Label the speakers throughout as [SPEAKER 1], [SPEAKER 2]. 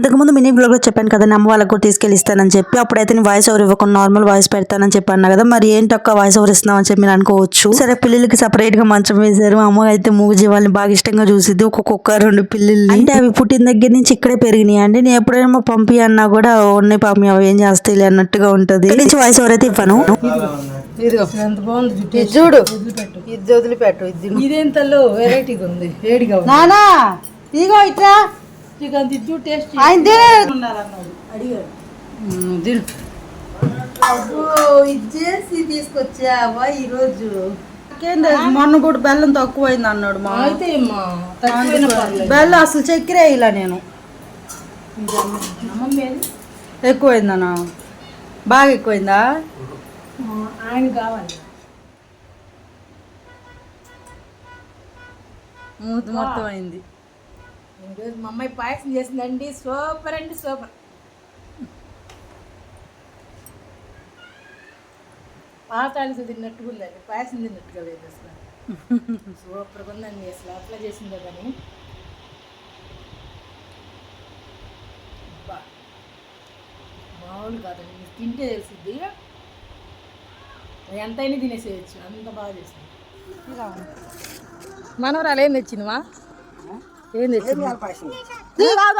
[SPEAKER 1] ఇంతకుముందు మినీ బ్లాగ్లో చెప్పాను కదా అమ్మ వాళ్ళకు కూడా తీసుకెళ్ళి ఇస్తానని చెప్పి అప్పుడైతే నేను వాయిస్ ఓవర్ ఇవ్వకుండా నార్మల్ వాయిస్ పెడతానని చెప్పి అన్నా కదా మరి ఏంటి ఒక్క వాయిస్ ఓవర్ ఇస్తున్నావు అని చెప్పి మీరు అనుకోవచ్చు. సరే పిల్లలకి సపరేట్గా మంచం వేశారు అమ్మ అయితే మూగ జీవాలని బాగా ఇష్టంగా చూసిద్ది ఒక కుక్క రెండు పిల్లల్ని. అంటే అవి పుట్టిన దగ్గర నుంచి ఇక్కడే పెరిగినాయి అండి? నేను ఎప్పుడైనా పంపి అన్నా కూడా ఉన్నాయి పాపం అవి ఏం చేస్తాయి అన్నట్టుగా ఉంటది. ఇక్కడి నుంచి వాయిస్ ఓవర్ అయితే ఇవ్వను.
[SPEAKER 2] చూడు. ఇది వదిలిపెట్టు. ఇది
[SPEAKER 3] ఇదేం తల్లు వెరైటీగా ఉంది. వేడిగా ఉంది.
[SPEAKER 2] నానా ఇదిగో ఇట్లా
[SPEAKER 3] ఇక చూడు టేస్ట్
[SPEAKER 2] ఆయన
[SPEAKER 3] ఉమ్, తిను
[SPEAKER 2] ఇచ్చేసి తీసుకొచ్చావా ఈరోజు? మొన్న కూడా బెల్లం తక్కువైంది అన్నాడు మా
[SPEAKER 3] అయితే అమ్మా తక్కువైనా పర్లేదు.
[SPEAKER 2] బెల్లం అసలు చక్కెర ఇలా నేను.
[SPEAKER 3] ఏది?
[SPEAKER 2] ఎక్కువైందనా బాగా ఎక్కువైందా?
[SPEAKER 3] ఆయన కావాలి.
[SPEAKER 2] మూత మొత్తం అయింది.
[SPEAKER 3] ఈరోజు మా అమ్మాయి పాయసం చేసిందండి. సూపర్ అండి సూపర్. పాతాళితో తిన్నట్టుగా ఉందండి. పాయసం తిన్నట్టుగా లేదు అసలు. సూపర్గా ఉందండి. అసలు అట్లా చేసిందే కానీ. అబ్బా. మామూలు కాదండి. మీరు తింటే తెలిసిద్ది. ఎంతైనా తినేసేయచ్చు. అంత బాగా చేసింది. మనవరాలు ఏం తెచ్చినవా ఏం తెచ్చింది?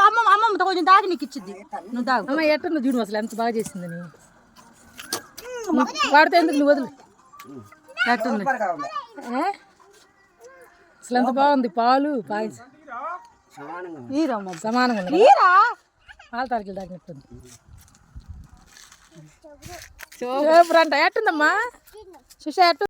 [SPEAKER 2] అమ్మమ్మ అమ్మమ్మ కొంచెం దాకా నీకు ఇచ్చింది నువ్వు దాగు.
[SPEAKER 3] అమ్మ ఎట్టుందో చూడు అసలు ఎంత బాగా చేసిందని వాడితే ఎందుకు నువ్వు వదులు?
[SPEAKER 2] ఎట్టుంది?
[SPEAKER 3] ఏ? అసలు ఎంత బాగుంది పాలు పాయసం.
[SPEAKER 2] ఈరమ్మ
[SPEAKER 3] సమానంగా ఉంది.
[SPEAKER 2] ఈరా?
[SPEAKER 3] పాల తారీఖులు తాగినట్టుంది సూపర్ అంట ఎట్టుందమ్మా? సుషా ఎట్టు